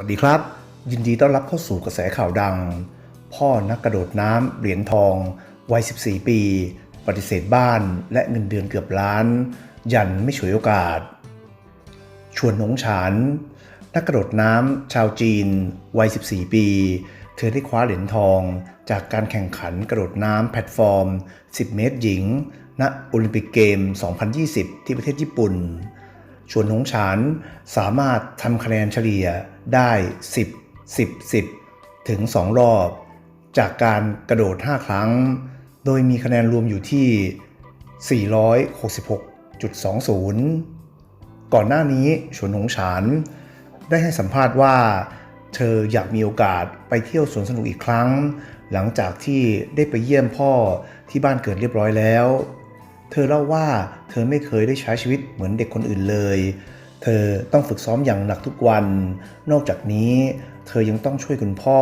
วัสดีครับ ยินดีต้อนรับเข้าสู่กระแสข่าวดัง พ่อนักกระโดดน้ำเหรียญทองวัย 14 ปี ปฏิเสธบ้านและเงินเดือนเกือบล้าน ยันไม่ฉวยโอกาส ชวนหนงฉาน นักกระโดดน้ำชาวจีน วัย 14 ปี เธอได้คว้าเหรียญทอง จากการแข่งขันกระโดดน้ำแพลตฟอร์ม 10 เมตรหญิง ณโอลิมปิกเกม 2020 ที่ประเทศญี่ปุ่น ชวนหงฉานสามารถทำคะแนนเฉลี่ยได้ 10 10 10 ถึง 2 รอบ จากการกระโดด 5 ครั้ง โดยมีคะแนนรวมอยู่ที่ 466.20 ก่อนหน้านี้ชวนหงฉาน ได้ให้สัมภาษณ์ว่า เธออยากมีโอกาสไปเที่ยวสวนสนุกอีกครั้ง หลังจากที่ได้ไปเยี่ยมพ่อที่บ้านเกิดเรียบร้อยแล้ว เธอเล่าว่าเธอไม่เคยได้ใช้ชีวิตเหมือนเด็กคนอื่นเลย เธอต้องฝึกซ้อมอย่างหนักทุกวัน นอกจากนี้ เธอยังต้องช่วยคุณพ่อ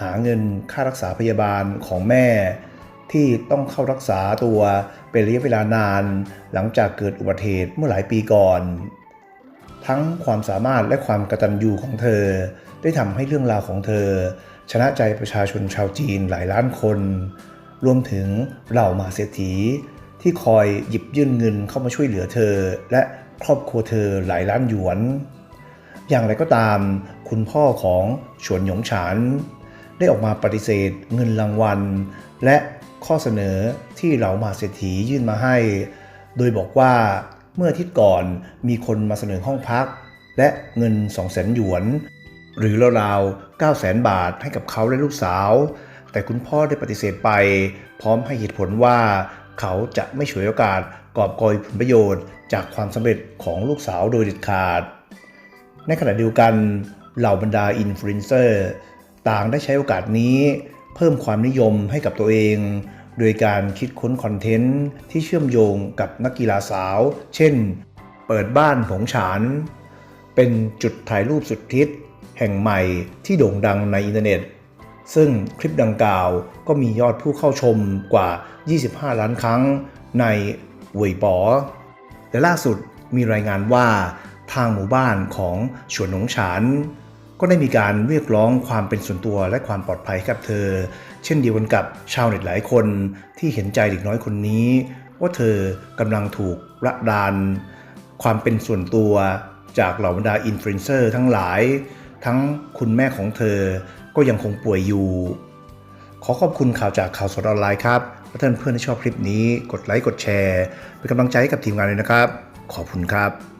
หาเงินค่ารักษาพยาบาลของแม่ ที่ต้องเข้ารักษาตัวเป็นระยะเวลานาน หลังจากเกิดอุบัติเหตุเมื่อหลายปีก่อน ทั้งความสามารถและความกระตัญญูของเธอ ได้ทำให้เรื่องราวของเธอ ชนะใจประชาชนชาวจีนหลายล้านคน รวมถึงเหล่ามหาเศรษฐี ที่คอยหยิบยื่นเงินเข้ามาช่วยเหลือเธอ และครอบครัวเธอหลายล้านหยวน อย่างไรก็ตาม คุณพ่อของฉวนหยงฉานได้ออกมาปฏิเสธเงินรางวัล และข้อเสนอที่เหล่ามาเศรษฐียื่นมาให้ โดยบอกว่าเมื่อทิตก่อนมีคนมาเสนอห้องพัก และเงิน 2 0 0 0 0 0หยวน หรือราวๆ9 0 0 0 0บาทให้กับเขาและลูกสาว แต่คุณพ่อได้ปฏิเสธไป พร้อมให้เหตุผลว่า เขาจะไม่ฉวยโอกาสกอบโกยผลประโยชน์จากความสำเร็จของลูกสาวโดยเด็ดขาด ในขณะเดียวกันเหล่าบรรดาอินฟลูเอนเซอร์ต่างได้ใช้โอกาสนี้เพิ่มความนิยมให้กับตัวเอง โดยการคิดค้นคอนเทนต์ที่เชื่อมโยงกับนักกีฬาสาว เช่น เปิดบ้านผงฉาน เป็นจุดถ่ายรูปสุดฮิตแห่งใหม่ที่โด่งดังในอินเทอร์เน็ต ซึ่งคลิปดังกล่าวก็มียอดผู้เข้าชมกว่า 25 ล้านครั้งในเว่ยปอแต่ล่าสุดมีรายงานว่าทางหมู่บ้านของฉวนหนงฉาน ก็ได้มีการเรียกร้องความเป็นส่วนตัวและความปลอดภัยกับเธอ เช่นเดียวกันกับชาวเน็ตหลายคนที่เห็นใจเด็กน้อยคนนี้ ว่าเธอกำลังถูกระดาน ความเป็นส่วนตัวจากเหล่าบรรดาอินฟลูเอนเซอร์ทั้งหลาย ทั้งคุณแม่ของเธอ ก็ยังคงป่วยอยู่ ขอขอบคุณข่าวจากข่าวสดออนไลน์ครับและท่านเพื่อนที่ชอบคลิปนี้กดไลค์กดแชร์เป็นกำลังใจให้กับทีมงานเลยนะครับ ขอบคุณครับ